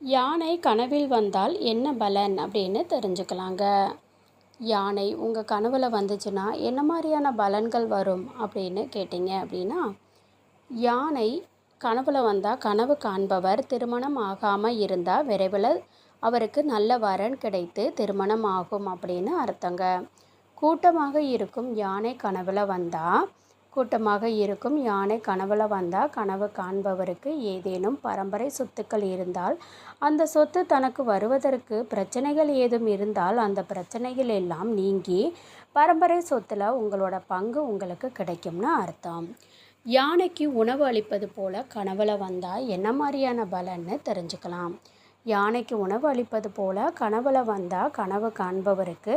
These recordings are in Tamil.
யானை கனவில் வந்தால் என்ன பலன் அப்படின்னு தெரிஞ்சுக்கலாங்க. யானை உங்கள் கனவில் வந்துச்சுன்னா என்ன மாதிரியான பலன்கள் வரும் அப்படின்னு கேட்டிங்க அப்படின்னா யானை கனவில் வந்தால் கனவு காண்பவர் திருமணம் ஆகாமல் இருந்தால் விரைவில் அவருக்கு நல்ல வரன் கிடைத்து திருமணம் ஆகும் அப்படின்னு அர்த்தங்க. கூட்டமாக இருக்கும் யானை கனவில் வந்தால் கூட்டமாக இருக்கும். யானை கனவுல வந்தால் கனவு காண்பவருக்கு ஏதேனும் பரம்பரை சொத்துக்கள் இருந்தால் அந்த சொத்து தனக்கு வருவதற்கு பிரச்சனைகள் ஏதும் இருந்தால் அந்த பிரச்சனைகள் எல்லாம் நீங்கி பரம்பரை சொத்தில் உங்களோட பங்கு உங்களுக்கு கிடைக்கும்னு அர்த்தம். யானைக்கு உணவு அளிப்பது போல் கனவுல வந்தால் என்ன மாதிரியான பலன்னு தெரிஞ்சுக்கலாம். யானைக்கு உணவு அளிப்பது போல் கனவுல வந்தால் கனவு காண்பவருக்கு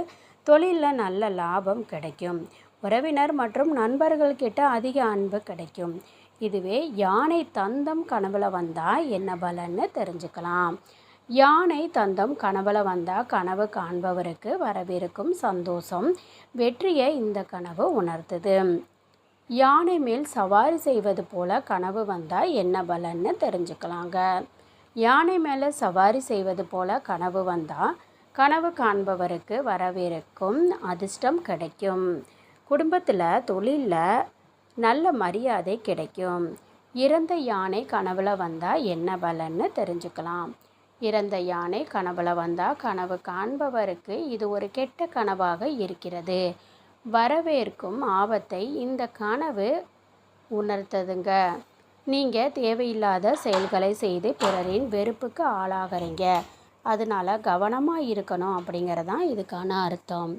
தொழிலில் நல்ல லாபம் கிடைக்கும். உறவினர் மற்றும் நண்பர்கள்கிட்ட அதிக அன்பு கிடைக்கும். இதுவே யானை தந்தம் கனவுல வந்தால் என்ன பலன்னு தெரிஞ்சுக்கலாம். யானை தந்தம் கனவுல வந்தால் கனவு காண்பவருக்கு வரவிருக்கும் சந்தோஷம் வெற்றியை இந்த கனவு உணர்த்துது. யானை மேல் சவாரி செய்வது போல கனவு வந்தால் என்ன பலன்னு தெரிஞ்சுக்கலாங்க. யானை மேலே சவாரி செய்வது போல கனவு வந்தால் கனவு காண்பவருக்கு வரவிருக்கும் அதிர்ஷ்டம் கிடைக்கும். குடும்பத்தில் தொழிலில் நல்ல மரியாதை கிடைக்கும். இறந்த யானை கனவுல வந்தால் என்ன பலன்னு தெரிஞ்சுக்கலாம். இறந்த யானை கனவுல வந்தால் கனவு காண்பவருக்கு இது ஒரு கெட்ட கனவாக இருக்கிறது. வரவேற்கும் ஆபத்தை இந்த கனவு உணர்த்ததுங்க. நீங்கள் தேவையில்லாத செயல்களை செய்து பிறரின் வெறுப்புக்கு ஆளாகிறீங்க. அதனால் கவனமாக இருக்கணும் அப்படிங்கிறதான் இதுக்கான அர்த்தம்.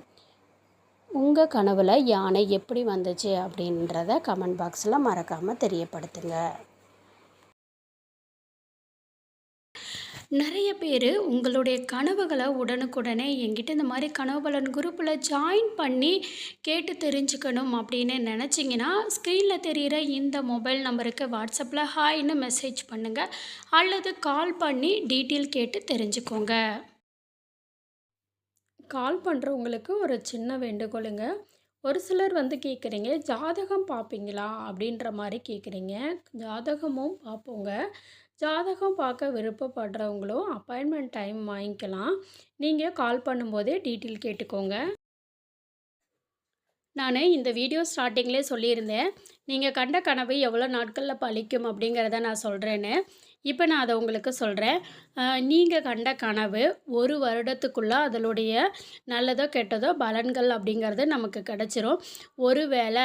உங்கள் கனவில் யானை எப்படி வந்துச்சு அப்படின்றத கமெண்ட் பாக்ஸில் மறக்காமல் தெரியப்படுத்துங்க. நிறைய பேர் உங்களுடைய கனவுகளை உடனுக்குடனே எங்கிட்ட இந்த மாதிரி கனவு பலன் குரூப்பில் ஜாயின் பண்ணி கேட்டு தெரிஞ்சுக்கணும் அப்படின்னு நினச்சிங்கன்னா ஸ்க்ரீனில் தெரிகிற இந்த மொபைல் நம்பருக்கு வாட்ஸ்அப்பில் ஹாய்னு மெசேஜ் பண்ணுங்கள் அல்லது கால் பண்ணி டீட்டெயில் கேட்டு தெரிஞ்சுக்கோங்க. கால் பண்ணுறவங்களுக்கு ஒரு சின்ன வேண்டுகோளுங்க. ஒரு சிலர் வந்து கேட்குறீங்க ஜாதகம் பார்ப்பீங்களா அப்படின்ற மாதிரி கேட்குறீங்க ஜாதகமும் பார்ப்போங்க ஜாதகம் பார்க்க விருப்பப்படுறவங்களும் அப்பாயின்மெண்ட் டைம் வாங்கிக்கலாம். நீங்கள் கால் பண்ணும்போதே டீட்டெயில் கேட்டுக்கோங்க. நான் இந்த வீடியோ ஸ்டார்டிங்லேயே சொல்லியிருந்தேன். நீங்கள் கண்ட கனவு எவ்வளோ நாட்களில் பழிக்கும் அப்படிங்கிறத நான் சொல்கிறேன்னு இப்போ நான் அதை உங்களுக்கு சொல்கிறேன் நீங்கள் கண்ட கனவு ஒரு வருடத்துக்குள்ளே அதனுடைய நல்லதோ கெட்டதோ பலன்கள் அப்படிங்கிறது நமக்கு கிடச்சிரும். ஒரு வேளை